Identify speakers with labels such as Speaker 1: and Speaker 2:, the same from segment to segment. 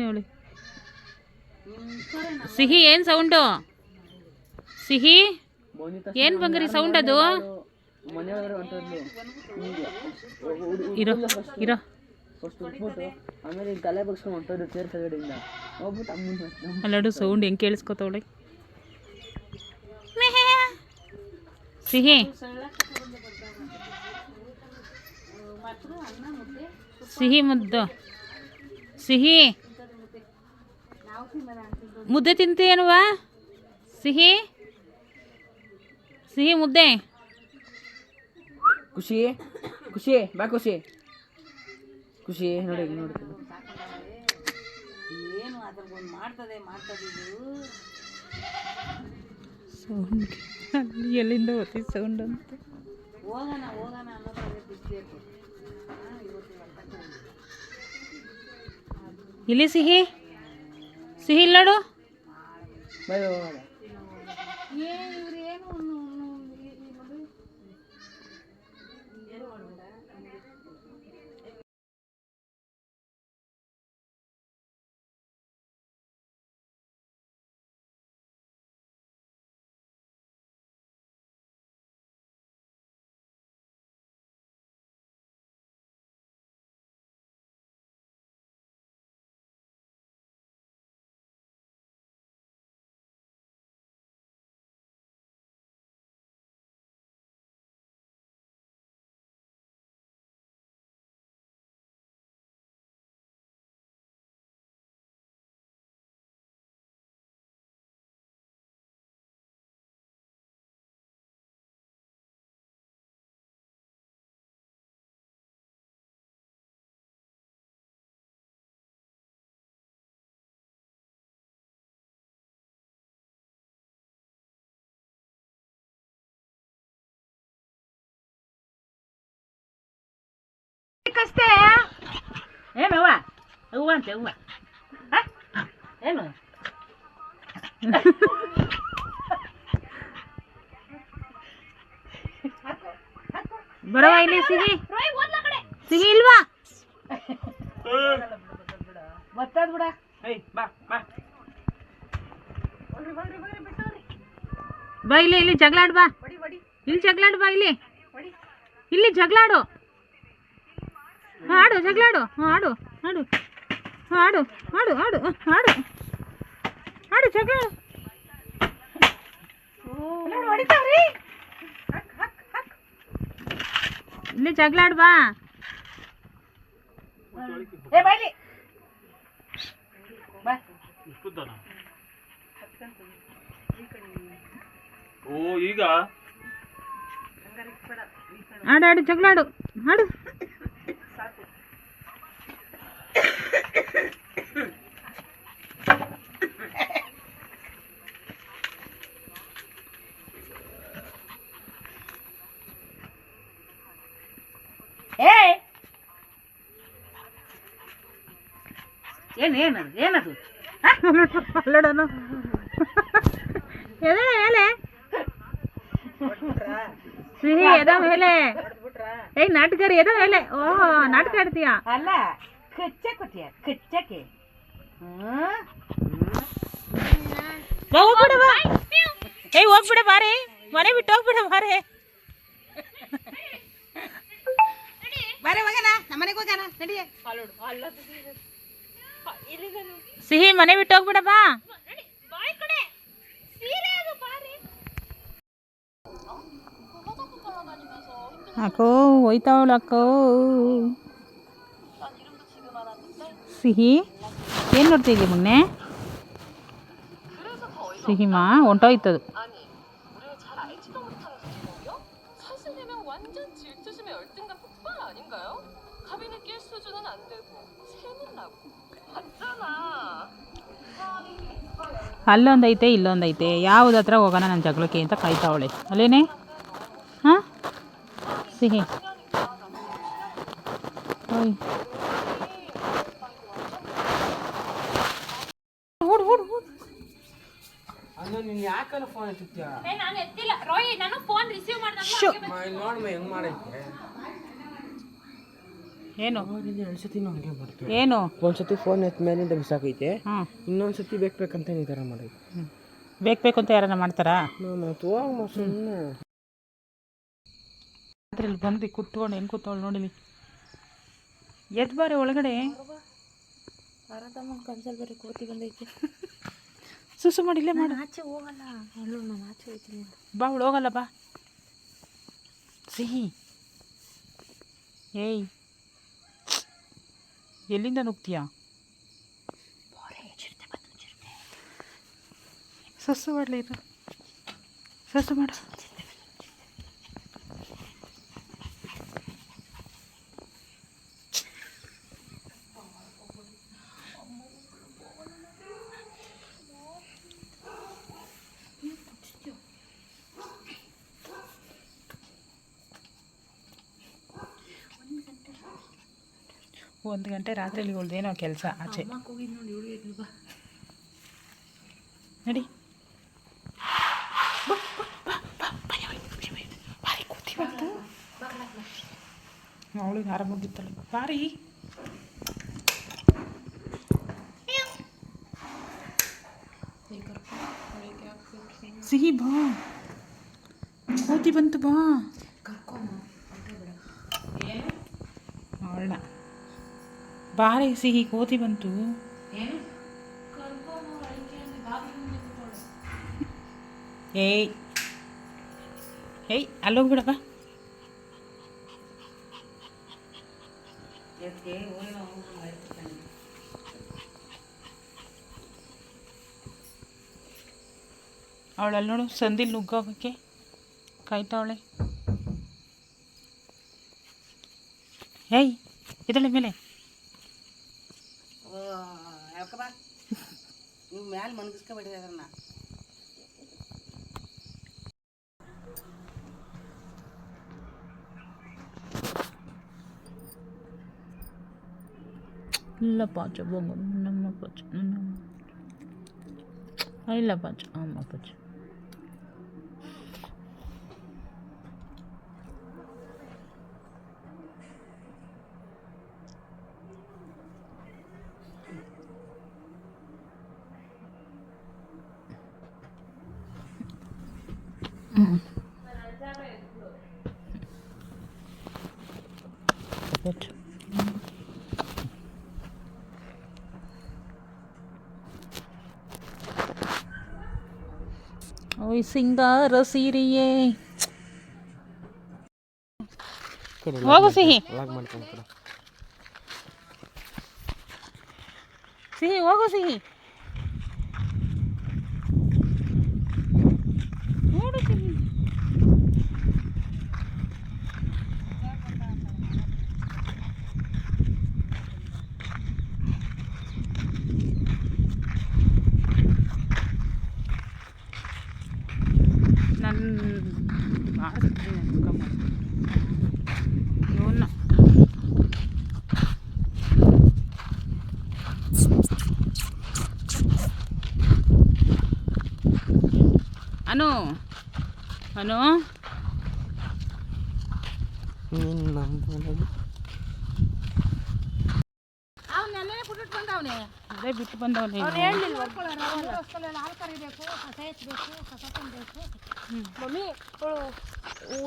Speaker 1: ನೋಡು ಸಿಹಿ ಏನು ಸೌಂಡು ಸಿಹಿ? ಏನು ಬಂಗ್ರಿ ಸೌಂಡ್ ಅದು?
Speaker 2: ಮನೆಯೊಳಗಡೆ ಹೊಂಟೋದ್ಲು
Speaker 1: ಇರೋ ಇರೋ.
Speaker 2: ಫಸ್ಟ್ ಉಟ್ಬಿಟ್ಟು ಆಮೇಲೆ ಈಗ ತಲೆ ಬಗ್ಸ್ಕೊಂಡು ಹೊಂಟೋದ್ರು ಚೇರ್ ಕೆಳಗಡೆಯಿಂದ. ಹೋಗ್ಬಿಟ್ಟು ಅಮ್ಮನ
Speaker 1: ಅಲ್ಲಡು ಸೌಂಡ್ ಹೆಂಗೆ ಕೇಳಿಸ್ಕೊತವಳೆ ಸಿಹಿ ಸಿಹಿ ಮುದ್ದು. ಸಿಹಿ ಮುದ್ದೆ ತಿಂತೀಯನ್ವಾ ಸಿಹಿ ಸಿಹಿ ಮುದ್ದೆ.
Speaker 2: ಖುಷಿ? ಖುಷಿ? ಬಾ ಖುಷಿ. ಖುಷಿ ನೋಡಿ ನೋಡಿ.
Speaker 1: ಸೌಂಡ್ ಎಲ್ಲಿಂದ ಓದಿ ಸೌಂಡ್ ಅಂತ? ಇಲ್ಲಿ ಸಿಹಿ? ಸಿಹಿ ಇಲ್ಲ ನೋಡು.
Speaker 2: ಬಾಯ್ ಹೋಗೋಣ
Speaker 1: ಕಷ್ಟೇ ಏನವ್ವ ಹೂವ ಅಂತೆ ಹೂವ. ಏನು? ಬರವ ಇಲ್ಲಿ ಸಿಗಿ. ಸಿಗಿ ಇಲ್ವಾ?
Speaker 2: ಬರ್ತದ ಬಿಡ. ಏಯ್ ಬಾ ಬಾ.
Speaker 1: ಬಾ ಇಲ್ಲಿ ಇಲ್ಲಿ ಜಗಳಾಡ್ ಬಾ. ಇಲ್ಲಿ ಜಗಳಾಡ್ ಬಾ ಇಲ್ಲಿ. ಇಲ್ಲಿ ಜಗಳಾಡು. ಹಾ, ಆಡು ಜಗಳಾಡು ಹಾ, ಆಡು ಆಡು ಹಾ, ಆಡು ಆಡು ಆಡು ಹಾ, ಆಡು ಆಡು ಜಗಳ ಇಲ್ಲಿ ಜಗಳಾಡ್ ಬಾ
Speaker 2: ಏ ಬಾಯ್ಲಿ ಬಾ
Speaker 3: ಓ ಈಗ
Speaker 1: ಆಡು ಆಡು ಜಗಳಾಡು ಆಡು
Speaker 2: ಏನು ಏನದು? ಏನದು
Speaker 1: ಅಲ್ಲಡನು. ಎದೆ ಮೇಲೆ ಸಿಹಿ ಎದ ಮೇಲೆ ಏಯ್ ನಾಟಕರಿ ಎದ ಮೇಲೆ ಓಹೋ ನಾಟಕ ಆಡ್ತೀಯಾ?
Speaker 2: ಅಲ್ಲ ಕಚ್ಚ ಕೊಟ್ಟಿಯ ಕಚ್ಚಕ್ಕೆ.
Speaker 1: ಬಾ ಹೋಗ್ಬಿಡ ಬಾ ಏಯ್ ಹೋಗ್ಬಿಡ ಬಾರೆ. ಮನೆ ಬಿಟ್ಟು ಹೋಗ್ಬಿಡ ಬಾರೆ.
Speaker 2: ಬಾರೆ ಹೋಗೋಣ. ನಮ್ಮನೆಗೆ ಹೋಗೋಣ. ನಡಿಯೇ
Speaker 1: ಸಿಹಿ ಮನೆ ಬಿಟ್ಟು ಹೋಗ್ಬಿಡ ಬಾ ಅಕ್ಕೋ ಹೋಯ್ತಾವಳ ಅಕ್ಕೋ ಸಿಹಿ ಏನು ನೋಡ್ತಿದ್ದಿ ಮೊನ್ನೆ ಸಿಹಿಮಾ ಹೊಂಟೋಯ್ತದು ಅಲ್ಲೊಂದೈತೆ ಇಲ್ಲೊಂದೈತೆ. ಯಾವ್ದು ಹತ್ರ ಹೋಗೋಣ ನನ್ನ ಜಗಳಕ್ಕೆ ಅಂತ ಕಾಯ್ತಾವಳೆ ಅಲ್ಲೇನೆ? ಹಾಂ? ಸಿಹಿ. ಓಯ್. ಫೋನ್ ಓಡು ನಾನು
Speaker 2: ಎತ್ತಿಲ್ಲ. ನೀನು ನಾನು ಫೋನ್ ಎತ್ತಿತ್ಯಾ
Speaker 1: ನಾನು ಎತ್ತಿಲ್ಲ ರೋಯಿ ನಾನು ಫೋನ್ ರಿಸೀವ್ ಮಾಡಿದಾಗ
Speaker 2: ನೋಡಮ್ಮ ಹೆಂಗ್ ಮಾಡೈತೆ
Speaker 1: ಏನು? ಏನು?
Speaker 2: ಒಂದ್ಸತಿ ಫೋನ್ ಎತ್ತ ಮೇಲಿಂದ ಬಿಸಾಕೈತೆ.
Speaker 1: ಹಾಂ
Speaker 2: ಇನ್ನೊಂದು ಸತಿ ಬೇಕು ಬೇಕಂತ ಈ ಥರ ಮಾಡೈತೆ
Speaker 1: ಬೇಕು ಬೇಕು ಅಂತ ಯಾರನ್ನ ಮಾಡ್ತಾರಾ? ಅದ್ರಲ್ಲಿ ಬಂದು ಕುತ್ಕೊಂಡು ಹೆಂಗೆ ಕೂತ್ಕೊಂಡು ನೋಡಿಲಿ. ಎದ್ದು ಬಾರಿ ಒಳಗಡೆ.
Speaker 2: ಕನ್ಸಲ್ ಬೇರೆ ಕೋತಿ ಬಂದೈತೆ.
Speaker 1: ಸುಸು ಮಾಡಿಲ್ಲೇ ಮಾಡು.
Speaker 2: ಆಚೆ ಹೋಗಲ್ಲ. ಅಲ್ಲೂ ನಾನು ಆಚೆ ಹೋಗ್ತೀನಿ
Speaker 1: ಬಾ ಅವಳು ಹೋಗಲ್ಲ ಬಾ. ಸಿಹಿ. ಏಯ್. ಎಲ್ಲಿಂದ ನುಗ್ತೀಯಾ? ಸಸ್ಸು ಮಾಡಲಿ ಇದು ಸಸ್ಸು ಮಾಡು. ಒಂದು ಗಂಟೆ ರಾತ್ರಿಯಲ್ಲಿ ಉಳ್ದೇನೋ ಕೆಲಸ ಆಚೆ ನಡಿ ಅವಳಿಗೆ ಆರಾಮ ಮುಗಿತ್ತಲ್ಲ ಬಾರಿ ಸಿಹಿ ಬಾ ಕೂತಿ ಬಂತು ಬಾ ಅವಳ ಬಾರಿ ಸಿಹಿ ಕೋತಿ ಬಂತು. ಏಯ್. ಏಯ್ ಅಲ್ಲೋಗ್ಬಿಡಪ್ಪ ಅವಳಲ್ಲಿ ನೋಡು ಸಂದಿಲ್ ನುಗ್ಗೋಗಕ್ಕೆ ಕಾಯ್ತಾವಳೆ. ಏಯ್ ಇದಳೆ ಮೇಲೆ.
Speaker 2: గాలి మనకిసుక పెట్టేది ఏదన్నా
Speaker 1: நல்லா பாச்சு போங்க நம்ம போச்சு நல்லா பாச்சு ஆமாம் பாச்சு ಪಾಚ ಪಾಚ ಓಯ್ ಸಿಂಗಾರ ಸೀರೆಯೇ ಹೋಗು ಸಿಹಿ
Speaker 2: ಲಾಗ್ ಮಾಡ್ಕೊಂಡು ಕೊಡು
Speaker 1: ಸಿಹಿ ಹೋಗು ಸಿಹಿ ನೋಡು ಸಿಹಿ ನನ್ನ ಮಾಡಿಸ್ತೀನಿ ಇವನ್ನ ಅನು ಅನು ಅದೇ ಬಿಟ್ಟು ಬಂದವನೇ
Speaker 2: ಮಮ್ಮಿ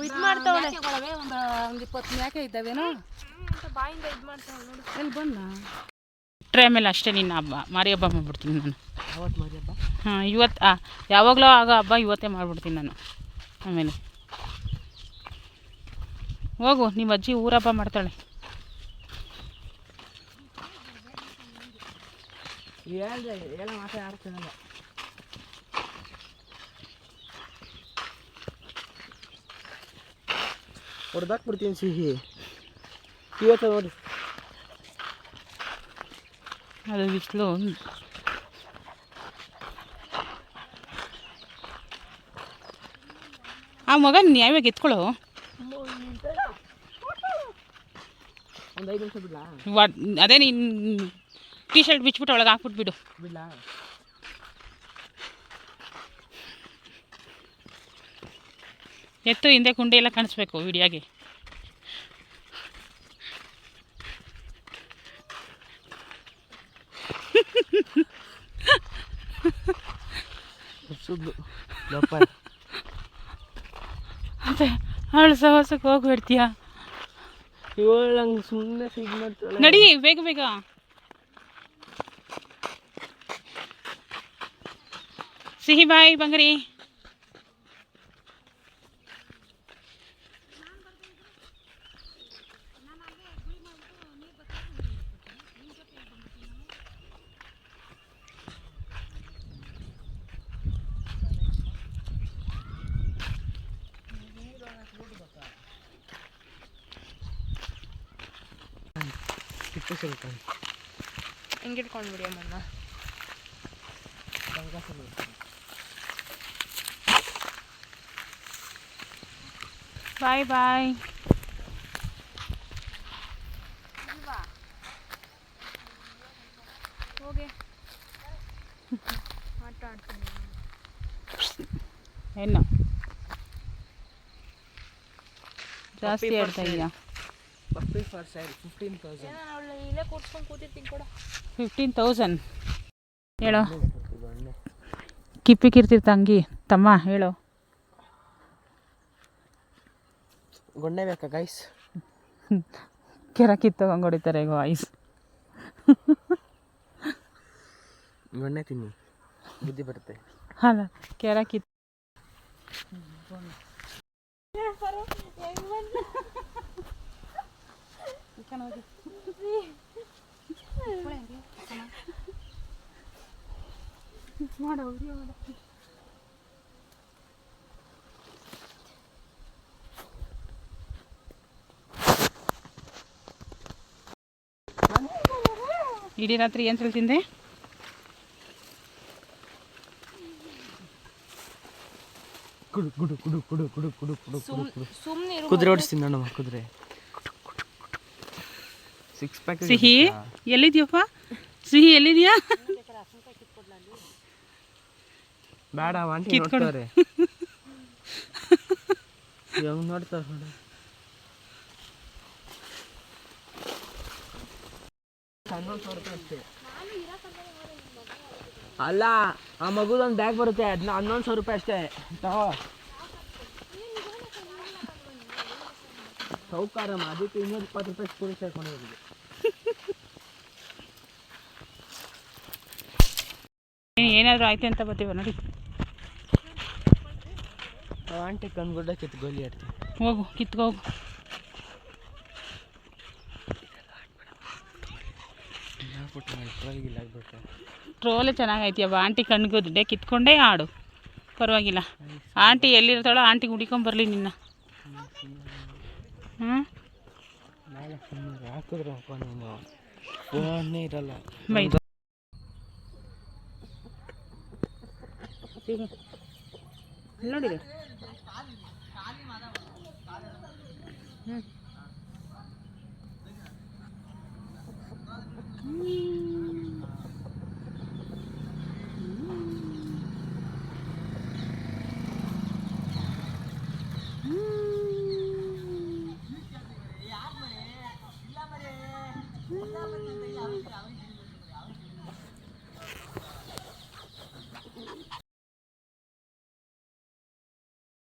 Speaker 2: ಇದು ಮಾಡ್ತಾವಳೆ ಒಂದು ಇಪ್ಪತ್ತು ಮೇಕೆ ಇದ್ದಾವೇನೋ ಬಾಯಿಂದ ಇದು ಮಾಡ್ತಾವೆ ನೋಡು
Speaker 1: ಎಲ್ಲಿ ಬಂದ ಟ್ರೈ ಮೇಲೆ ಅಷ್ಟೇ ನಿನ್ನ ಹಬ್ಬ. ಮಾರಿ ಹಬ್ಬ ಮಾಡ್ಬಿಡ್ತೀನಿ ನಾನು. ಹಾಂ ಇವತ್ತು ಆ, ಯಾವಾಗಲೂ ಆಗ ಹಬ್ಬ ಇವತ್ತೇ ಮಾಡ್ಬಿಡ್ತೀನಿ ನಾನು. ಆಮೇಲೆ. ಹೋಗು ನಿಮ್ಮ ಅಜ್ಜಿ ಊರ ಹಬ್ಬ ಮಾಡ್ತಾಳೆ.
Speaker 2: ಹೊಡೆದಾಕ್ಬಿಡ್ತೀನಿ ಸಿಹಿ. ಇವತ್ತು ನೋಡಿ.
Speaker 1: ಅದು ಬಿಸಿಲು ಆ ಮಗ ಯಾವಾಗ ಎತ್ಕೊಳ್ಳೋ. ಅದೇ ನೀನು ಟೀ ಶರ್ಟ್ ಬಿಚ್ಬಿಟ್ಟು ಒಳಗೆ ಹಾಕ್ಬಿಟ್ಬಿಡು ಎತ್ತು ಹಿಂದೆ ಕುಂಡೆ ಎಲ್ಲ ಕಾಣಿಸ್ಬೇಕು ವಿಡಿಯೋಗೆ. ಅವಳು ಸಹವಾಸಕ್ಕೆ ಹೋಗ್ಬಿಡ್ತೀಯ
Speaker 3: ಇವಳು ಹಂಗೆ ಸುಮ್ಮನೆ ಸಿಗ್ನಲ್
Speaker 1: ನಡಿ ಬೇಗ ಬೇಗ ಸಿಹಿ ಬಾಯ್ ಬಂಗರಿ
Speaker 2: ಹಿಂಗೆ ಇಟ್ಕೊಂಡು ಬಿಡಿ ಅಮ್ಮನ್ನ
Speaker 1: ಬಾಯ್ ಬಾಯ್
Speaker 2: ಹೋಗಿ ಆಟ ಆಡ್ತೀನಿ
Speaker 1: ಏನು ಜಾಸ್ತಿ ಆಡ್ತಾ ಇದೆಯಾ
Speaker 3: puppy for sari
Speaker 2: fifteen thousand ಇಲ್ಲೇ ಕೂರ್ಸ್ಕೊಂಡು ಕೂತಿರ್ತೀನಿ ಕೂಡ.
Speaker 1: ಫಿಫ್ಟೀನ್ ತೌಸಂಡ್ ಹೇಳೋ. ಕಿಪ್ಪಿ ಕಿರ್ತಿರ್ ತಂಗಿ. ತಮ್ಮ ಹೇಳೋ.
Speaker 3: ಗೊಂಡೆ ಬೇಕಾ ಗೈಸ್
Speaker 1: ಕೆರ ಕಿತ್ತೋಗಂಗೆ ಹೊಡಿತಾರೆ ಈಗ ವಾಯ್ಸ್
Speaker 3: ಗೊಣ್ಣೆ ತಿನ್ನಿ. ಬುದ್ಧಿ ಬರುತ್ತೆ.
Speaker 1: ಅಲ್ಲ ಕೆರ ಕಿತ್ ಇಡೀ ರಾತ್ರಿ ಏನು ತಿಂದೆ?
Speaker 3: ಕುಡು ಕುಡು ಕುಡು ಕುಡು ಕುಡು ಕುಡು ಕುಡು
Speaker 2: ಸುಮ್ ಸುಮ್ಮನೆ ಇರು
Speaker 3: ಕುದುರೆ ಓಡಿಸ್ತೀನಿ ನೋಡಮ್ಮ ಕುದುರೆ. ಸಿಕ್ಸ್ ಪ್ಯಾಕ್
Speaker 1: ಸಿಹಿ ಎಲ್ಲಿದ್ಯಪ್ಪ? ಸಿಹಿ ಎಲ್ಲಿದ್ಯಾ?
Speaker 3: ಬೇಡ ಆಂಟಿ. ನೋಡ್ತಾರೆ. ಹೆಂಗ್ ನೋಡ್ತಾರೆ ನೋಡಿ. ಅಲ್ಲ ಆ ಮಗುದೊಂದು ಬ್ಯಾಗ್ ಬರುತ್ತೆ ಅದನ್ನ ಹನ್ನೊಂದು ಸಾವಿರ ರೂಪಾಯಿ ಅಷ್ಟೇ. ತಗೋ. ಸೌಕಾರಮ್ಮ ಅದಕ್ಕೆ ಇನ್ನೂರ ಇಪ್ಪತ್ತು ರೂಪಾಯಿ ಸ್ಕೂಲ್ ಸೇರ್ಕೊಂಡು ಹೋಗಿದೆ
Speaker 1: ಏನಾದರೂ ಆಯ್ತು ಅಂತ ಬರ್ತೀವ ನೋಡಿ.
Speaker 3: ಆಂಟಿ ಕಣ್ಗುಡ್ಡ ಕಿತ್ತು ಗೋಲಿ ಆಡ್ತೀವಿ
Speaker 1: ಹೋಗು.
Speaker 3: ಕಿತ್ಕೋಗು
Speaker 1: ಟ್ರೋಲೆ ಚೆನ್ನಾಗೈತಿಯವ್ವ ಆಂಟಿ ಕಣ್ಗುದ್ದೆ ಕಿತ್ಕೊಂಡೇ ಆಡು ಪರವಾಗಿಲ್ಲ. ಆಂಟಿ ಎಲ್ಲಿರ್ತಾಳೋ ಆಂಟಿಗೆ ಹುಡಿಕೊಂಬರ್ಲಿ ನಿನ್ನ. ಹ್ಞೂ
Speaker 3: ಫೋನ್ ಇರಲ್ಲ.
Speaker 1: ಬೈ. ನೋಡಿರಿ ಹ್ಞೂ